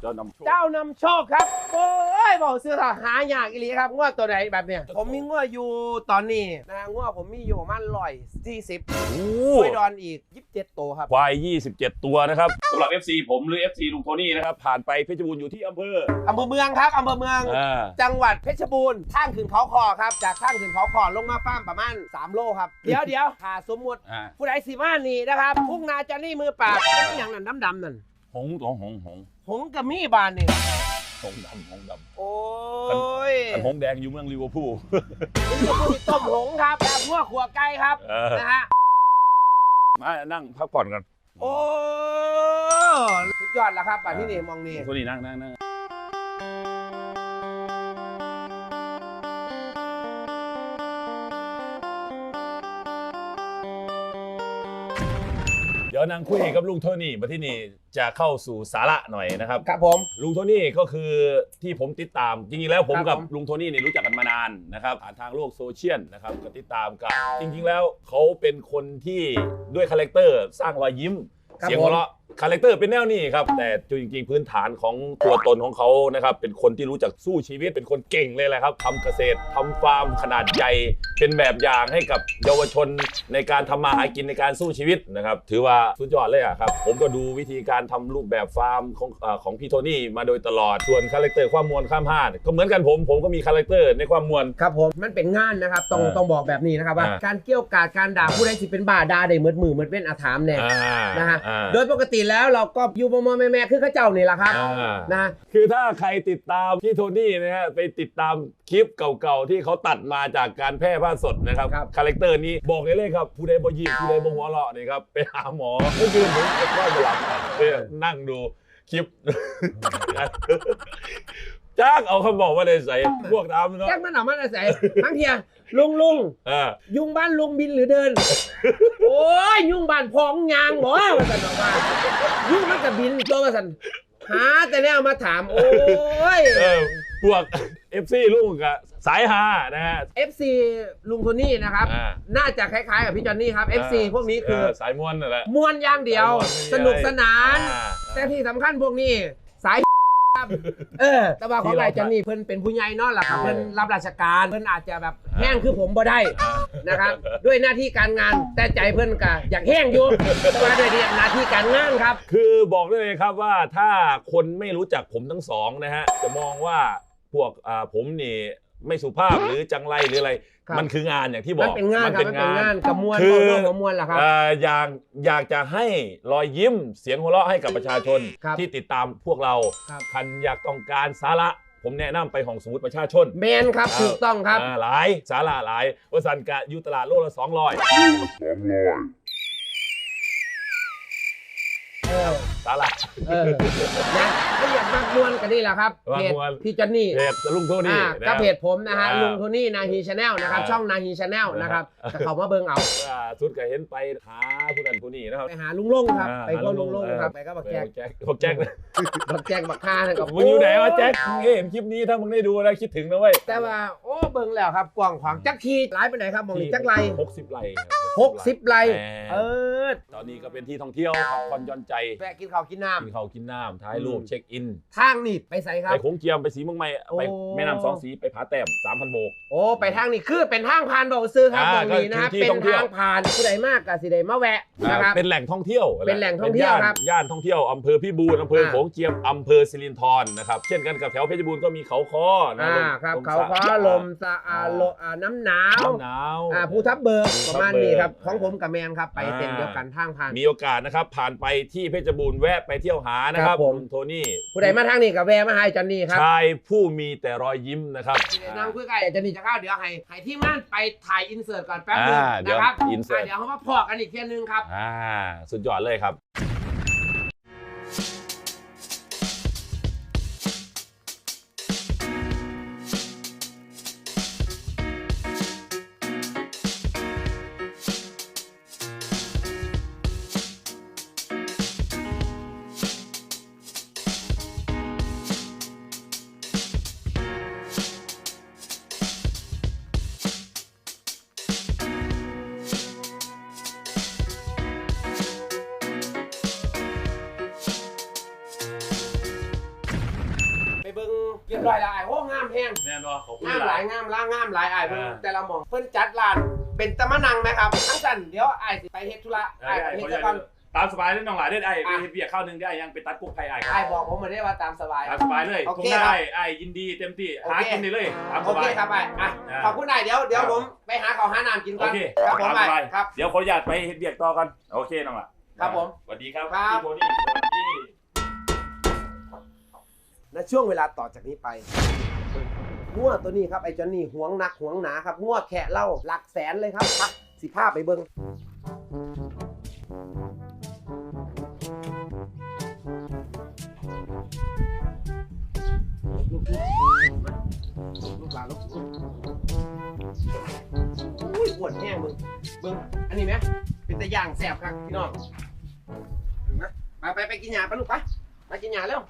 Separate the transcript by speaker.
Speaker 1: เจ้านำโชค
Speaker 2: เจ้านำโชคครับโอ้ยบอกซื้อถอหายากอีหลีครับงวดตัวไหนแบบเนี้ยผมมีงวดอยู่ตอนนี้นะงวดผมมีอยู่ประมาณร้อยสี่สิบ
Speaker 1: โอ้
Speaker 2: ช่วยดอนอีกยี่สิบเจ็ดตัวครับ
Speaker 1: ควาย 27 ตัวนะครับสำหรับ FC ผมหรือ FC ลุงโทนี่นะครับ ผ่านไปเพชรบูรณ์อยู่ที่อำเภอ
Speaker 2: อำเภอเมืองครับอำเภอเมือง
Speaker 1: อ่า
Speaker 2: จังหวัดเพชรบูรณ์ข้างขึ้นเขาคอครับ จากข้างขึ้นเขาคอลงมาฟ้าร์มประมาณ 3 โลครับ เดี๋ยวเดี๋ยวหาสมมุติ
Speaker 1: อ่า
Speaker 2: ผู้ใดสิมานี่นะครับพุ่งนาจานี่มือปราบเป็นอหย่างนั้นดำๆนั่น
Speaker 1: หงส์ตัวหงส์หงส์
Speaker 2: หงกับมีบานนี่
Speaker 1: หงส์ดำหงส์ดำ
Speaker 2: โอ้ย
Speaker 1: อันหงส์แดงอยู่เมืองลิเวอร์พูล
Speaker 2: นี่คือผู้ที่ต้มหงครับแบบหัวขัวไก่ครับ
Speaker 1: เออ
Speaker 2: นะฮะ
Speaker 1: มานั่งพักผ่อนกัน
Speaker 2: โอ้สุดยอดแล้วครับป่านที่นี่มองนี่
Speaker 1: ลุงโทนี่นั่งนั่งนั่ง ดี๋ยวนั่งคุยกับลุงโทนี่มาที่นี่จะเข้าสู่สาระหน่อยนะครับ
Speaker 2: ครับผม
Speaker 1: ลุงโทนี่ก็คือที่ผมติดตามจริงๆแล้วผม
Speaker 2: ครับ
Speaker 1: กับ
Speaker 2: ผม
Speaker 1: ลุงโทนี่เนี่ยรู้จักกันมานานนะครับผ่านทางโลกโซเชียลนะครับก็ติดตามกันจริงๆแล้วเขาเป็นคนที่ด้วยคาแรคเตอร์สร้างรอยยิ้ม
Speaker 2: ครับ
Speaker 1: เสียงหัวเราะ คาแรคเตอร์เป็นแนวนี้ครับ แต่จริงๆ พื้นฐานของตัวตนของเขานะครับ เป็นคนที่รู้จักสู้ชีวิต เป็นคนเก่งเลยแหละครับทำเกษตรทำฟาร์มขนาดใหญ่ เป็นแบบอย่างให้กับเยาวชนในการทำมาหากินในการสู้ชีวิตนะครับ ถือว่าสุดยอดเลยอะครับ ผมก็ดูวิธีการทำรูปแบบฟาร์มของเอ่อของพี่โทนี่มาโดยตลอด ส่วนคาแรคเตอร์ความมวลข้ามห้าดก็เหมือนกันผม ผมก็มีคาแรคเตอร์ในความมวล
Speaker 2: ครับผมมันเป็นงานนะครับต้อง
Speaker 1: เออ
Speaker 2: ต้องบอกแบบนี้นะครับว่า
Speaker 1: อ่า
Speaker 2: การเกี่ยวกาดการด่าผู้ใดสิเป็นบ้าด่าได้เหมือนมือเหมือนเป็นอาถามเนี่ย
Speaker 1: อ่า
Speaker 2: นะฮะ
Speaker 1: อ่า
Speaker 2: โดยปกติแล้วเราก็อยู่มอมๆแม่ๆคือเข้าเจ้านี่แหละครับ
Speaker 1: อ่า
Speaker 2: นะ
Speaker 1: คือถ้าใครติดตามพี่โทนี่นะฮะไปติดตามคลิปเก่าๆ ที่เขาตัดมาจากการแพร่ภาพสดนะครับ
Speaker 2: ครับ
Speaker 1: คาแรคเตอร์นี้บอกเลยเลยครับผู้ใดบ่ยิ้มผู้ใดบ่หัวเราะนี่ครับไปหาหมอเมื่อคืนผมก็ไม่หลับไปนั่งดูคลิป จ้างเอาคำบอกว่าเลยใส่พวกตามเนาะ
Speaker 2: แจ็คมันออกมาแต่ใส่ทั้งเทีย ลุงลุง
Speaker 1: อ่า
Speaker 2: ยุงบ้านลุงบินหรือเดิน โอ้ยยุงบ้านพองยางบ่มาสันออกมายุงมันก็บินตัวมาสันหาแต่แนวมาถามโอ้ย
Speaker 1: เออพวก FC ลูกกับสายฮานะฮะ
Speaker 2: FC ลุงโทนี่นะครับ
Speaker 1: อ่า
Speaker 2: น่าจะคล้ายๆกับพี่จอนนี่ครับ FC พวกนี้คือ
Speaker 1: เสายมวนนั่นแหละ
Speaker 2: มวนอย่างเดียว
Speaker 1: สายม่วน
Speaker 2: สนุกสนาน
Speaker 1: อ่า
Speaker 2: แต่ที่สำคัญพวกนี้สายครับ เออ แต่ว่าของ
Speaker 1: ที่เรา
Speaker 2: ไอ้จอนนี่เพิ่นเป็นผู้ใหญ่เนอนล่ะครับเพิ่นรับราชการเพิ่นอาจจะแบบแห้งคือผมบ่ได้นะครับ ด้วยหน้าที่การงานแต่ใจเพิ่นก็อยากแห้งอยู่แต่ว่าด้วยหน้าที่การงานครับ
Speaker 1: คือบอกได้เลยครับว่าถ้าคนไม่รู้จักผมทั้งสองนะฮะจะมองว่าพวกอ่าผมนี่ ไม่สุภาพหรือจังไรหรืออะไร
Speaker 2: ครับ
Speaker 1: มันคืองานอย่างที่บ
Speaker 2: มั
Speaker 1: อนก
Speaker 2: เป็นงานครับมันเป็นงานกับมวล
Speaker 1: คือ
Speaker 2: ของโลกของมวลล่ะครับ
Speaker 1: เอ่ออยากอยากจะให้รอยยิ้มเสียงหัวเราะให้กับประชาชน
Speaker 2: ครับ
Speaker 1: ที่ติดตามพวกเรา
Speaker 2: ครับ
Speaker 1: คันอยากต้องการสาระ ผมแนะนำไปห้องสมุดประชาชน
Speaker 2: แมนครับถูกต้องครับา
Speaker 1: หลายสาระหลายวสันกะอยู่ตลาดโลละสองร้อย
Speaker 2: เออ
Speaker 1: สาระ
Speaker 2: เออนะถ้าอยากมักมวลกันนี่แหละครับ
Speaker 1: มัก
Speaker 2: เพจ
Speaker 1: ม่วน
Speaker 2: พี่จอนนี่
Speaker 1: เพจลุงโทนี่
Speaker 2: อ่า
Speaker 1: นะ
Speaker 2: ก็เพจผมนะฮะ
Speaker 1: อ่า
Speaker 2: ลุงโทนี่นาฮีชาแนลนะครับ
Speaker 1: อ่า
Speaker 2: ช่องนาฮีชาแนลนะครับ
Speaker 1: อ่า
Speaker 2: แต่เขามาเบิ่งเอา
Speaker 1: อ่าสุดก็เห็นไปหาผู้นั้นผู้นี้นะครับ
Speaker 2: ไปหาลุงลงครับ
Speaker 1: อ่า
Speaker 2: ไปพ่อลุงลงครับไปก็บักแจก
Speaker 1: แจ็คบักแจ็คนะ
Speaker 2: บักแจกบักฆ่านะครับ
Speaker 1: มึงอยู่ไหนวะแจ็คมึงเห็นคลิปนี้ถ้ามึงได้ดูแล้วคิดถึงนะเว้ย
Speaker 2: แต่ว่าโอ้เบิ่งแล้วครับกว้างขวางจักทีหลายไปไหนครับมองนี่จักไร
Speaker 1: หกสิบไร่
Speaker 2: หกสิบไร
Speaker 1: แหม
Speaker 2: เออ
Speaker 1: ตอนนี้ก็เป็นที่ท่องเที่ยวพักผ่อนหย่อนใจ
Speaker 2: แวะกินข้าวกินน้
Speaker 1: กินข้าวกินน้ำถ่ายรูป
Speaker 2: อืม
Speaker 1: เช็คอินำ
Speaker 2: ทางนี่ไปใส่ครับ
Speaker 1: ไปโขงเจียมไปสีเมืองใหม่ไป
Speaker 2: โอ้
Speaker 1: แม่น้ำสองสีไปผาแต้มสามพันโบก
Speaker 2: โอ้ไปทางนี่คือเป็นทางผ่านบอกซื้อครับ
Speaker 1: อ่า
Speaker 2: ตรงนี้นะครับ
Speaker 1: ก็คือที่
Speaker 2: เป็น
Speaker 1: ท่องเที่ยว
Speaker 2: ทางผ่านผู้ใดมากกับสิใดมาแวะนะครับ
Speaker 1: เป็นแหล่งท่องเที่ยว
Speaker 2: เป็นแหล่งท่องเที่ยว
Speaker 1: ป็นาน
Speaker 2: ครับ
Speaker 1: ย่านท่องเที่ยวอำเภอพิบูลอำเภอ
Speaker 2: อ่า
Speaker 1: โขงเจียมอำเภอสิรินธรนะครับเช่นกันกับแถวเพชรบูรณ์ก็มีเขาคอนะ
Speaker 2: อ่า
Speaker 1: ลม
Speaker 2: ครับ
Speaker 1: ลม
Speaker 2: เขา
Speaker 1: สะ
Speaker 2: คอลมสะอาลมอ่าน้ำหนาว
Speaker 1: น้ำหนาว
Speaker 2: อ่าภูทับเบิก
Speaker 1: ภู
Speaker 2: ประ
Speaker 1: ทับ
Speaker 2: มาณนี้ครับ
Speaker 1: เบิก
Speaker 2: ของผมกับแมนครับไป
Speaker 1: อ่า
Speaker 2: เส้นเดียวกันทางผ่าน
Speaker 1: มีโอกาสนะครับผ่านไปที่เพชรบูรณ์แวะไปเที่ยวหานะค
Speaker 2: ครั
Speaker 1: รับบ
Speaker 2: ผม
Speaker 1: ลุงโทนี่
Speaker 2: ผู้ใดมาทางนี้กับแวะมาให้จอนนี่ครับ
Speaker 1: ชายผู้มีแต่รอยยิ้มนะครับ
Speaker 2: ที่ได้นั่งคุยกันจอนนี่จะเข้าเดี๋ยวให้ให้ทีมงานไปถ่ายอินเสิร์ตก่อนแป๊บนึง
Speaker 1: อ่าเดี๋ยว
Speaker 2: นะครับ
Speaker 1: insert
Speaker 2: อ่าเดี๋ยวเขามาพอกันอีกเที่ยนึงครับ
Speaker 1: อ่าสุดยอดเลยครับ
Speaker 2: เรียบร้อยแล้วไอ้โอ้งามแห้ง
Speaker 1: แน่นอนขอบคุณ
Speaker 2: งาม
Speaker 1: ห
Speaker 2: ห
Speaker 1: ลา
Speaker 2: ลายย งามล่างงามหลายไอ้เพิ่น
Speaker 1: อ่า
Speaker 2: แต่ละหมองเพิ่นจัดร้านเป็นตะมะนังไหมครับทั้งสันเดี๋ยวไอ้สิไปเฮ็ดธุระไอ้
Speaker 1: ได้
Speaker 2: ไป
Speaker 1: ได้
Speaker 2: เฮ็ด
Speaker 1: ขออนุ
Speaker 2: ซะ
Speaker 1: ญา
Speaker 2: ก่อน
Speaker 1: ตตามสบายได้น้องหลายได้ไอ้ไป
Speaker 2: อะ
Speaker 1: เฮ็ดเบียร์ข้าวหนึงได้ยังไปตัดกุ๊กไผ่ไอ้
Speaker 2: ไอ้บอกผมมาได้ว่าตามสบาย
Speaker 1: ตามสบายเลย
Speaker 2: โอ
Speaker 1: ทุ
Speaker 2: เค
Speaker 1: ก
Speaker 2: ครับ
Speaker 1: ได้ไอ้ยินดีเต็มที่
Speaker 2: โอ
Speaker 1: หา
Speaker 2: เค
Speaker 1: กินได้เลยตามส
Speaker 2: โอเค
Speaker 1: บาย
Speaker 2: ครับไอ้อะ
Speaker 1: อ่า
Speaker 2: ขอบคุณไอ้เดี๋ยวเดี๋ยว
Speaker 1: ครับ
Speaker 2: ผมไปหาข้าวหาน้ำกินก่
Speaker 1: โอ
Speaker 2: อน
Speaker 1: เค
Speaker 2: ครับผม
Speaker 1: ตามส
Speaker 2: ไอ้
Speaker 1: บาย
Speaker 2: ครับ
Speaker 1: เดี๋ยวขออนุญาตไปเฮ็ดเบียร์ต่อกันโอเคน้องละ
Speaker 2: ครับผม
Speaker 1: สวัสดีครับ
Speaker 2: ครับ
Speaker 1: พี่โทนี่สวัสดี
Speaker 2: ณช่วงเวลาต่อจากนี้ไปงัวตัวนี้ครับไอ้จอนนี่หวงหนักหวงหนาครับงัวแขะเล่าหลักแสนเลยครับพักสิผ้าไปเบิ้งลูกๆมาลูกหลานลูกอุ้ยปวดแห้งมึงเบิ้งอันนี้ไหมเป็นตะย่างแสบครับพี่น้องนไหมไปไปไปกินหยาไปลูกไปไปกินหยาเร็ว